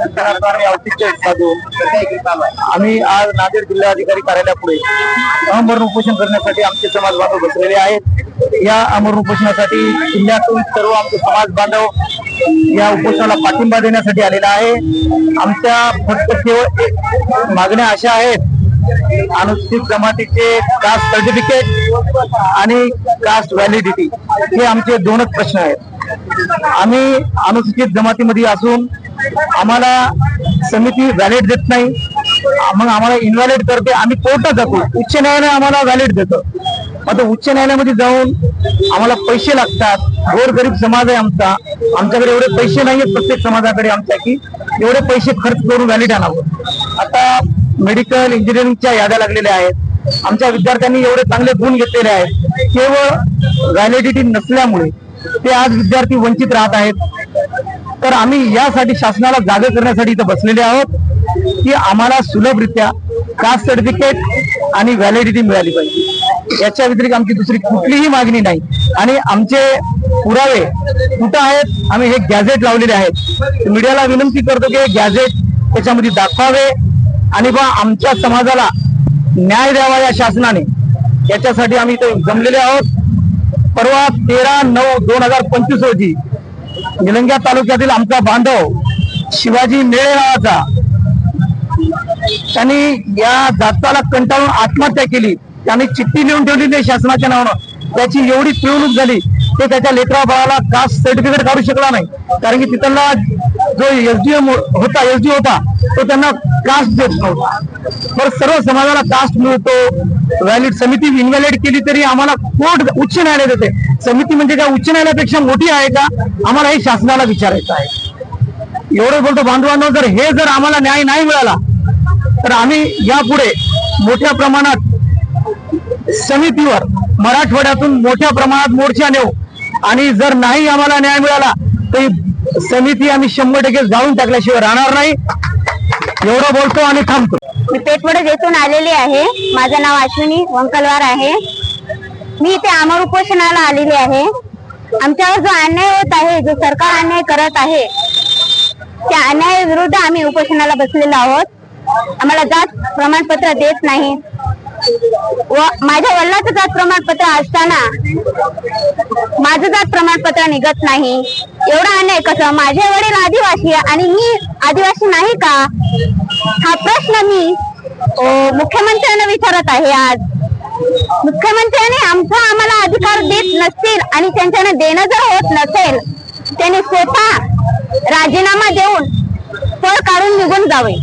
आम्ही साधून आम्ही आज नांदेड जिल्हाधिकारी कार्यालयापुढे अमरण उपोषण करण्यासाठी आमचे समाज बांधव बसलेले आहेत. या अमरण उपोषणासाठी जिल्ह्यातून सर्व आमचे समाज बांधव या उपोषणाला पाठिंबा देण्यासाठी आलेला आहे. आमच्या फक्त केवळ मागण्या अशा आहेत. अनुसूचित जमातीचे कास्ट सर्टिफिकेट आणि कास्ट व्हॅलिडिटी हे आमचे दोनच प्रश्न आहेत. आम्ही अनुसूचित जमातीमध्ये असून आम्हाला समिती व्हॅलिड देत नाही. मग आम्हाला इन्व्हॅलिड करते. आम्ही कोर्टात जातो. उच्च न्यायालय आम्हाला व्हॅलिड देतं. आता उच्च न्यायालयामध्ये जाऊन आम्हाला पैसे लागतात. गोरगरीब समाज आहे आमचा. आमच्याकडे एवढे पैसे नाहीये प्रत्येक समाजाकडे आमच्या की एवढे पैसे खर्च करून व्हॅलिड आणावं. आता मेडिकल इंजिनिअरिंगच्या याद्या लागलेल्या आहेत. आमच्या विद्यार्थ्यांनी एवढे चांगले गुण घेतलेले आहेत. केवळ व्हॅलिडिटी नसल्यामुळे ते आज विद्यार्थी वंचित राहत आहेत. तर आम्ही यासाठी शासनाला जागे करण्यासाठी इथं बसलेले आहोत की आम्हाला सुलभरित्या कास्ट सर्टिफिकेट आणि व्हॅलिडिटी मिळाली पाहिजे. याच्या व्यतिरिक्त आमची दुसरी कुठलीही मागणी नाही. आणि आमचे पुरावे कुठं आहेत आम्ही हे गॅझेट लावलेले आहेत. मीडियाला विनंती करतो की हे गॅझेट त्याच्यामध्ये दाखवावे आणि बा आमच्या समाजाला न्याय द्यावा या शासनाने. याच्यासाठी आम्ही इथे जमलेले आहोत. परवा तेरा नऊ दोन हजार पंचवीस रोजी निलंग्या तालुक्यातील आमचा बांधव शिवाजी मेळे नावाचा त्यांनी या जाताला कंटाळून आत्महत्या केली. त्यांनी चिठ्ठी लिहून ठेवली नाही शासनाच्या नावानं. त्याची एवढी पिळवणूक झाली ते त्याच्या लेकरा बाळाला कास्ट सर्टिफिकेट काढू शकला नाही. कारण की तिथला जो एसडीएम होता एसडी होता तो त्यांना कास्ट देत नव्हता. तर सर्व समाजाला कास्ट मिळतो. व्हॅलिड समिती इन्व्हॅलिड केली तरी आम्हाला कोर्ट उच्च न्यायालय देते. समिती म्हणजे काय उच्च न्यायालयापेक्षा मोठी आहे का? आम्हाला हे शासनाला विचारायचं आहे. एवढं बोलतो बांधवांनो जर हे जर आम्हाला न्याय नाही मिळाला तर आम्ही यापुढे मोठ्या प्रमाणात समितीवर मराठवाड्यातून मोठ्या प्रमाणात मोर्चा नेऊ. आणि जर नाही आम्हाला न्याय मिळाला तर समिती आम्ही शंभर टक्के जाळून टाकल्याशिवाय राहणार नाही. एवढं बोलतो आणि थांबतो. मी पेठवडे येथून आलेली आहे. माझं नाव अश्विनी वंकलवार आहे. मी इथे आमर उपोषणाला आलेली आहे. आमच्यावर जो अन्याय होत आहे जो सरकार अन्याय करत आहे त्या अन्याया विरुद्ध आम्ही उपोषणाला बसलेलो आहोत. आम्हाला जात प्रमाणपत्र देत नाही. व माझ्या वडिलाचं जात प्रमाणपत्र असताना माझं जात प्रमाणपत्र निघत नाही. एवढा अन्याय कसं? माझे वडील आदिवासी आणि मी आदिवासी नाही का? हा प्रश्न मी मुख्यमंत्र्यांना विचारत आहे आज. मुख्यमंत्र्यांनी आमचा आम्हाला अधिकार देत नसतील आणि त्यांच्यानं देणं जर होत नसेल त्यांनी स्वतः राजीनामा देऊन फळ काढून निघून जावे.